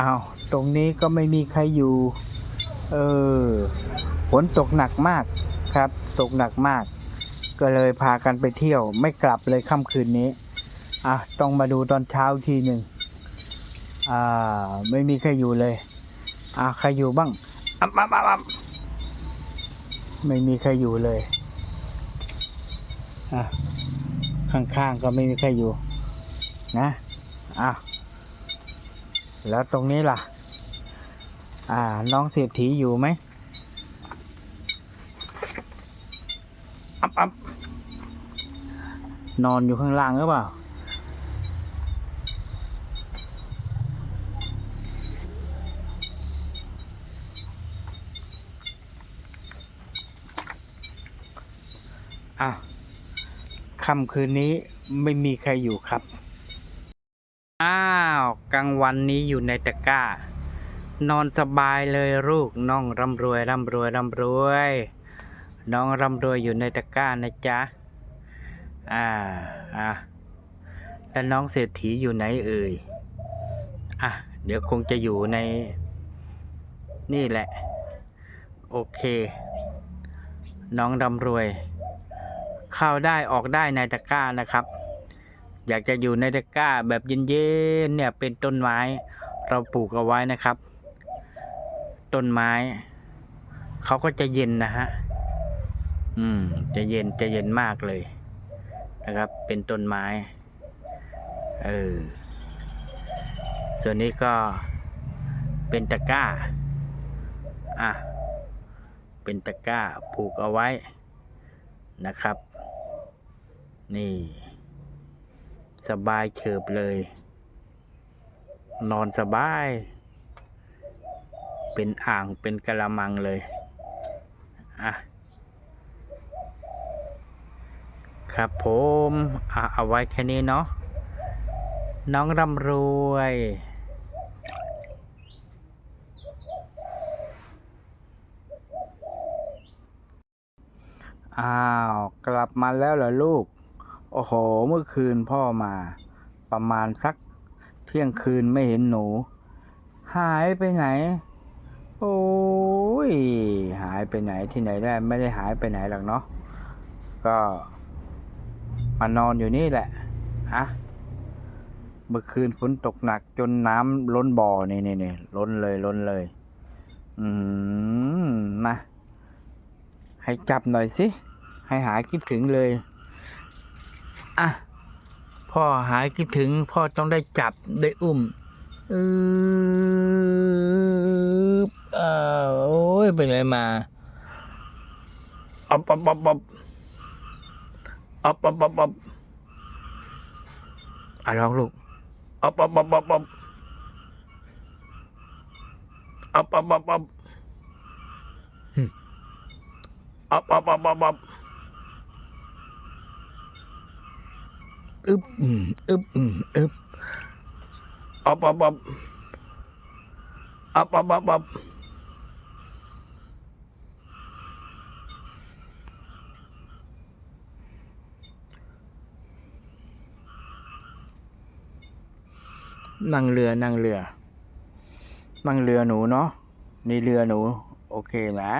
อ้าวตรงนี้ก็ไม่มีใครอยู่ เออฝนตกหนักมากครับ ตกหนักมาก ก็เลยพากันไปเที่ยว ไม่กลับเลยค่ำคืนนี้อะต้องมาดูตอนเช้าทีหนึ่งอ่าไม่มีใครอยู่เลยอ่าใครอยู่บ้างอับอับอับอับไม่มีใครอยู่เลยอะข้างๆก็ไม่มีใครอยู่ นะอะ แล้วตรงนี้ล่ะ อ่า น้องเศรษฐีอยู่ไหมอับอับนอนอยู่ข้างล่างหรือเปล่า อะค่ำคืนนี้ไม่มีใครอยู่ครับอ้า วกลางวันนี้อยู่ในตะกร้า นอนสบายเลยลูกน้องร่ำรวยร่ำรวยร่ำรวย น้องร่ำรวยอยู่ในตะกร้านะจ๊ะอ่าอะแล้วน้องเศรษฐีอยู่ไหนเอ่ยอะเดี๋ยวคงจะอยู่ใน นี่แหละ โอเค น้องร่ำรวย เข้าได้ออกได้ในตะกร้านะครับ อยากจะอยู่ในตะกร้าแบบเย็นๆเนี่ยเป็นต้นไม้เราปลูกเอาไว้นะครับ ต้นไม้เขาก็จะเย็นนะฮะอืม จะเย็นจะเย็นมากเลย นะครับ เป็นต้นไม้เออส่วนนี้ก็เป็นตะกร้า อะ เป็นตะกร้าปลูกเอาไว้นะครับ นี่ สบายเฉิบเลย นอนสบาย เป็นอ่างเป็นกระมังเลย อะ ครับผมอะเอาไว้แค่นี้เนาะ น้องร่ำรวยอ้าว กลับมาแล้วเหรอลูก โอ้โห เมื่อคืนพ่อมา ประมาณสักเที่ยงคืนไม่เห็นหนู หายไปไหน โอ้ย หายไปไหนที่ไหนได้ไม่ได้หายไปไหนหรอกเนาะก็มานอนอยู่นี่แหละฮะเมื่อคืนฝนตกหนักจนน้ำล้นบ่อนี่นี่นี่ล้นเลยล้นเลย อืมนะให้จับหน่อยสิ ให้หายคิดถึงเลย อะ พ่อหายคิดถึง พ่อต้องได้จับได้อุ้มอืออ้าวโอ้ยไปไหนมาอบอบอบอบอบอบอบอบอบอะลองลูกอบอบอบอบอบอบอบอบอบอับอับอับอับ อึบอึบอึบอับอับอับอับอับอับอับนั่งเรือนั่งเรือ นั่งเรือหนูเนาะนี่เรือหนู โอเคนะ